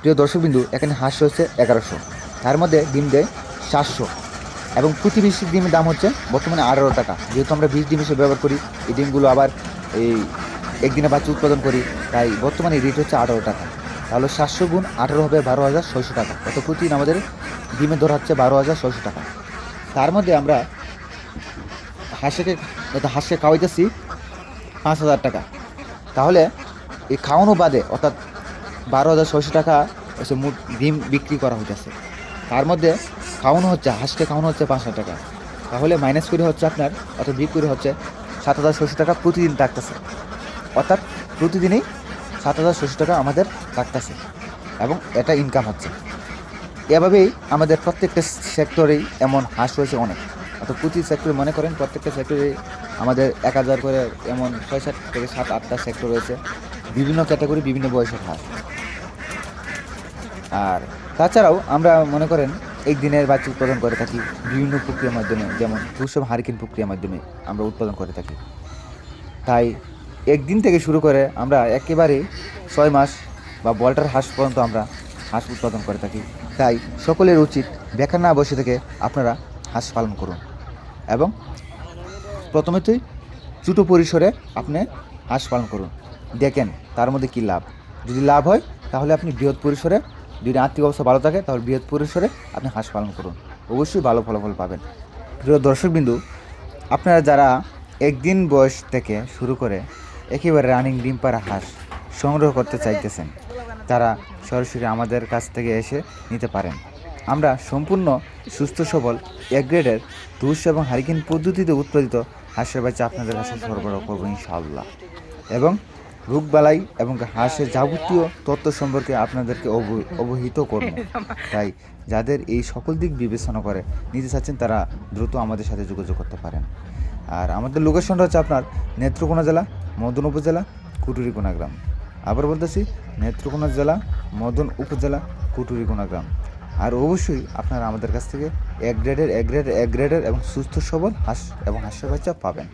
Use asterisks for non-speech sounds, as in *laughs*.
প্রিয় দর্শকবিন্দু, এখানে হাঁস হচ্ছে এগারোশো। তার মধ্যে ডিম দেয় সাতশো। এবং প্রতি বিশ ডিমের দাম হচ্ছে বর্তমানে আঠারো টাকা। যেহেতু আমরা বিশ ডিম হিসেবে ব্যবহার করি, এই ডিমগুলো আবার এই একদিনে বাচ্চা উৎপাদন করি, তাই বর্তমানে রেট হচ্ছে আঠারো টাকা। তাহলে সাতশো গুণ আঠারো হবে বারো হাজার ছয়শো টাকা। অত প্রতিদিন আমাদের ডিমের দর হচ্ছে বারো হাজার ছয়শো টাকা। তার মধ্যে আমরা হাঁসকে হাঁসকে খাওয়াইতেছি পাঁচ হাজার টাকা। তাহলে এই খাওয়ানো বাদে, অর্থাৎ বারো হাজার ছয়শো টাকা হচ্ছে মোট ডিম বিক্রি করা হইতেছে। তার মধ্যে খাওয়ানো হচ্ছে, হাঁসকে খাওয়ানো হচ্ছে পাঁচ হাজার টাকা। তাহলে মাইনাস করে হচ্ছে আপনার, অর্থাৎ বিক্রি করে হচ্ছে সাত হাজার ছয়শো টাকা প্রতিদিন থাকতেছে। অর্থাৎ প্রতিদিনই সাত হাজার ছয়শো টাকা আমাদের থাকতেছে এবং এটা ইনকাম হচ্ছে। এভাবেই আমাদের প্রত্যেকটা সেক্টরেই এমন হাঁস রয়েছে অনেক। অর্থাৎ প্রতি সেক্টরে মনে করেন প্রত্যেকটা সেক্টরে আমাদের এক হাজার করে এমন ছয় সাত থেকে সাত আটটা সেক্টর রয়েছে। বিভিন্ন ক্যাটাগরি বিভিন্ন বয়সের হাঁস। আর তাছাড়াও আমরা মনে করেন একদিনের বাচ্চা উৎপাদন করে থাকি বিভিন্ন প্রক্রিয়ার মাধ্যমে, যেমন দুশো হারিকেন প্রক্রিয়ার মাধ্যমে আমরা উৎপাদন করে থাকি। তাই একদিন থেকে শুরু করে আমরা একেবারে ছয় মাস বা বলটার হাঁস পর্যন্ত আমরা হাঁস উৎপাদন করে থাকি। তাই সকলের উচিত বেকার না বসে থেকে আপনারা হাঁস পালন করুন এবং প্রথমেতেই ছোটো পরিসরে আপনি হাঁস পালন করুন। দেখেন তার মধ্যে কী লাভ? যদি লাভ হয়, তাহলে আপনি বৃহৎ পরিসরে যদি আর্থিক অবস্থা ভালো থাকে, তাহলে বৃহৎ পরিসরে আপনি হাঁস পালন করুন। অবশ্যই ভালো ফলাফল পাবেন। প্রিয় দর্শকবিন্দু আপনারা যারা একদিন বয়স থেকে শুরু করে একেবারে রানিং ডিম পাড়া হাঁস সংগ্রহ করতে চাইতেছেন, তারা সরাসরি আমাদের কাছ থেকে এসে নিতে পারেন। আমরা সম্পূর্ণ সুস্থ, সবল, এক গ্রেডের দুশ এবং হারিকেন পদ্ধতিতে উৎপাদিত হাঁসের বাচ্চা আপনাদের কাছে সরবরাহ করব ইনশাআল্লাহ। এবং রোগবালাই এবং হাঁসের যাবতীয় তথ্য সম্পর্কে আপনাদেরকে অব- অবহিত করব। *laughs* তাই যাদের এই সকল দিক বিবেচনা করে নিতে চাচ্ছেন তারা দ্রুত আমাদের সাথে যোগাযোগ করতে পারেন। আর আমাদের লোকেশনটা হচ্ছে আপনার নেত্রকোনা জেলা মদন উপজেলা কুটুরিকোনা গ্রাম। আবার বলতেছি নেত্রকোনা জেলা মদন উপজেলা কুটুরিকোনা গ্রাম। আর অবশ্যই আপনারা আমাদের কাছ থেকে এক গ্রেডের এক গ্রেডের এক গ্রেডের এবং সুস্থ সবল হাঁস এবং হাঁসের বাচ্চা পাবেন।